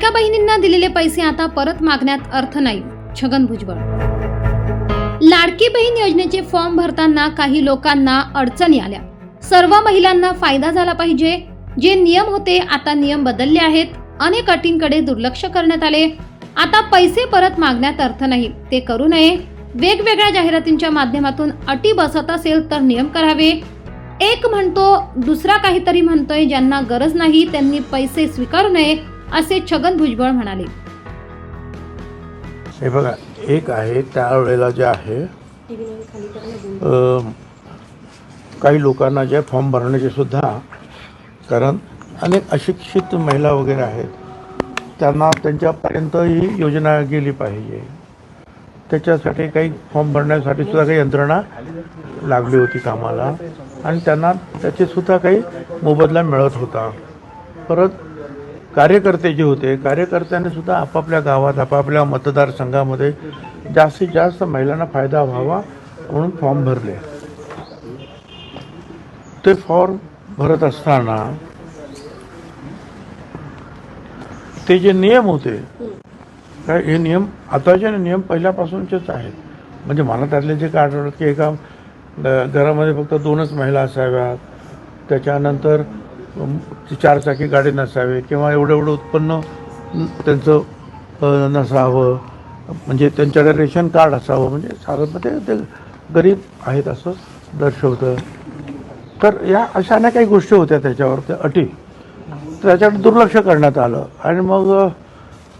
लाडक्या बहिणींना दिलेले पैसे आता परत मागण्यात अर्थ नाही. छगन भुजबळ. लाडकी बहीण योजनेचे फॉर्म भरताना काही लोकांना अडचणी आल्या. सर्व महिलांना फायदा झाला पाहिजे. जे नियम होते आता नियम बदलले आहेत. अनेक अटींकडे दुर्लक्ष करण्यात आले. आता पैसे परत मागण्यात अर्थ नाही. ते करू नये. वेगवेगळ्या जाहिरातींच्या माध्यमातून अटी बसत असेल तर नियम करावे. एक म्हणतो दुसरा काहीतरी म्हणतोय ज्यांना गरज नाही त्यांनी पैसे स्वीकारू नये. असे छगन भुजबळ म्हणाले. हे बघा एक आहे त्यावेळेला जे आहे काही लोकांना जे फॉर्म भरण्याचे सुद्धा कारण अनेक अशिक्षित महिला वगैरे आहेत त्यांना त्यांच्यापर्यंत ही योजना गेली पाहिजे. त्याच्यासाठी काही फॉर्म भरण्यासाठी सुद्धा काही यंत्रणा लागली होती कामाला आणि त्यांना त्याचे सुद्धा काही मोबदला मिळत होता. परत कार्यकर्ते जे होते कार्यकर्त्यांनी सुद्धा आपापल्या गावात आपापल्या मतदारसंघामध्ये जास्तीत जास्त महिलांना फायदा व्हावा म्हणून फॉर्म भरले. ते फॉर्म भरत असताना ते जे नियम होते काय हे नियम आताचे नियम पहिल्यापासूनचेच आहेत. म्हणजे मला त्यातले जे काय आठवलं की एका घरामध्ये फक्त दोनच महिला असाव्यात. त्याच्यानंतर चारचाकी गाडी नसावे किंवा एवढं एवढं उत्पन्न त्यांचं नसावं. म्हणजे त्यांच्याकडे रेशन कार्ड असावं. म्हणजे साधारणपणे ते गरीब आहेत असं दर्शवतं. तर या अशा अनेक काही गोष्टी होत्या त्याच्यावर त्या अटी. त्याच्याकडे दुर्लक्ष करण्यात आलं. आणि मग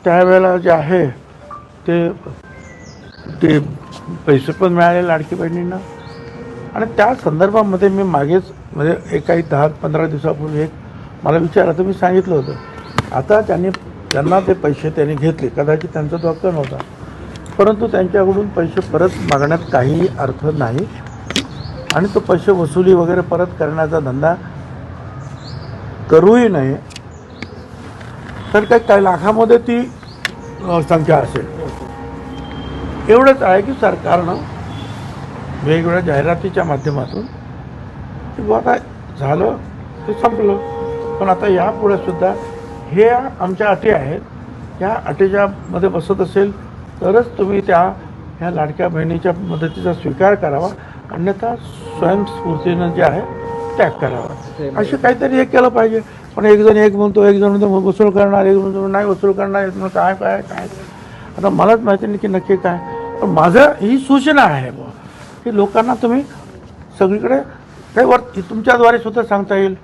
त्यावेळेला जे आहे ते ते पैसे पण मिळाले लाडकी बहिणींना. आणि त्या संदर्भामध्ये मी मागेच म्हणजे एक काही दहा पंधरा दिवसापूर्वी एक मला विचारलं तर मी सांगितलं होतं. आता त्यांनी त्यांना ते पैसे त्यांनी घेतले. कदाचित त्यांचा तो हक्क नव्हता. परंतु त्यांच्याकडून पैसे परत मागण्यात काहीही अर्थ नाही. आणि तो पैसे वसुली वगैरे परत करण्याचा धंदा करूही नये. तर काही काही लाखामध्ये ती संख्या असेल. एवढंच आहे की सरकारनं वेगवेगळ्या जाहिरातीच्या माध्यमातून की बुवा आता झालं ते संपलं. पण आता यापुढे सुद्धा हे आमच्या अटी आहेत. या अटीच्या मध्ये बसत असेल तरच तुम्ही त्या ह्या लाडक्या बहिणीच्या मदतीचा स्वीकार करावा. अन्यथा स्वयंस्फूर्तीनं जे आहे त्याग करावा. असे काहीतरी हे केलं पाहिजे. पण एक जण एक म्हणतो एक जण म्हणतो वसूल करणार एक म्हणतो नाही वसूल करणार एक काय काय काय. आता मलाच माहिती नाही की नक्की काय. पण माझं ही सूचना आहे बुवा. की लोकांना तुम्ही सगळीकडे काही वर तुमच्याद्वारे सुद्धा सांगता येईल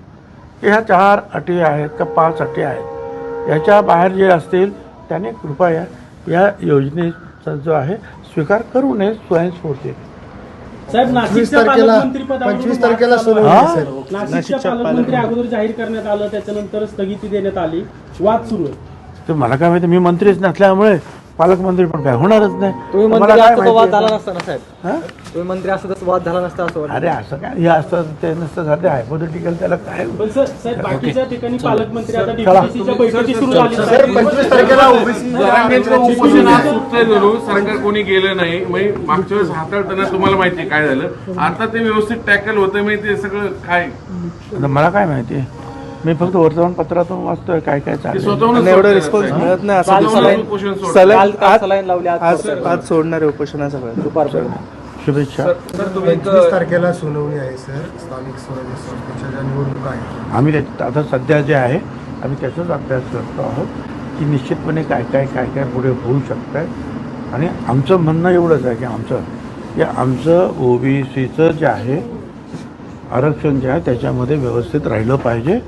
की ह्या चार अटी आहेत का पाच अटी आहेत. याच्या बाहेर जे असतील त्याने कृपया या योजनेचा जो आहे स्वीकार करू नये स्वयंस्फूर्ती साहेब पंचवीस तारखेला पंचवीस तारखेला अगोदर जाहीर करण्यात आलं त्याच्यानंतर स्थगिती देण्यात आली. वाद सुरू आहे. तर मला काय माहिती मी मंत्रीच नसल्यामुळे पालकमंत्री पण काय होणारच नाही. तुम्ही मंत्री काय असता तो वाद झाला माहिती नसता हां? झाला असं वाटतं. अरे असं काय? हे असतं ते नसतं सध्या हायपोथेटिकल त्याला काय पण सर साहेब बाकीच्या ठिकाणी पालकमंत्री आता चला. डीपीसीच्या बैठकी सुरू झाली. सर पंचवीस तारखेला ओबीसी जरांगेचं उपोषण आज सुटतंय जरूर सरकार कोणी गेलं नाही. म्हणजे मागच्या वेळेस हाताळताना तुम्हाला माहिती आहे काय झालं. आता ते व्यवस्थित टॅकल होतं म्हणजे ते सगळं काय? आता मला काय माहिती? मी फक्त वर्तमानपत्रातून वाचतोय काय काय ते चालू स्वतःहून आणि एवढं रिस्पॉन्स मिळत नाही असं उपोषण. सलग काल आज सलाईन लावली आज आज सोडतोय. आज सोडणार आहे उपोषणासगळं दुपारपर्यंत. शुभेच्छा. पंचवीस तारखेला सुनावणी आहे सर. स्थानिक स्वराज्य संस्थेच्या ज्या निवडणुका आहेत आम्ही आता सध्या जे आहे आम्ही त्याचाच अभ्यास करतो आहोत की निश्चितपणे काय काय काय काय पुढे होऊ शकतं आहे आणि आमचं म्हणणं एवढंच आहे की आमचं की आमचं ओबीसीचं जे आहे आरक्षण जे आहे त्याच्यामध्ये व्यवस्थित राहिलं पाहिजे.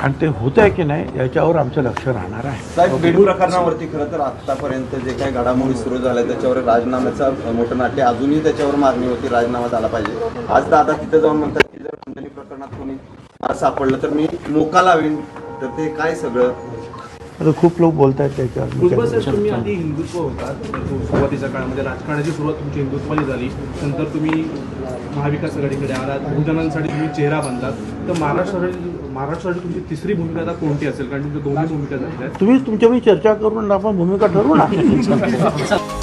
आणि ते होतं आहे की नाही याच्यावर आमचं लक्ष राहणार आहे. साहेब बीड प्रकरणावरती खरं तर आतापर्यंत जे काही घडामोडी सुरू झाल्या त्याच्यावर राजीनाम्याचा मोठं नाट्य अजूनही त्याच्यावर मागणी होती राजीनामा झाला पाहिजे. आज दादा तिथे जाऊन म्हणतात की जर खंडणी प्रकरणात कोणी सापडलं तर मी मोका लावीन. तर ते काय सगळं? आता खूप लोक बोलत आहेत त्याच्यावर तुम्ही आधी हिंदुत्व होता सुरुवातीच्या काळामध्ये राजकारणाची सुरुवात तुमची हिंदुत्वाने झाली नंतर तुम्ही महाविकास आघाडीकडे आलात बहुजनांसाठी तुम्ही चेहरा बांधलात तर महाराष्ट्रासाठी महाराष्ट्रासाठी तुमची तिसरी भूमिका आता कोणती असेल? कारण तुमच्या दोन्ही भूमिका झाल्या तुम्ही तुमच्या चर्चा करून आपण भूमिका ठरवू ना.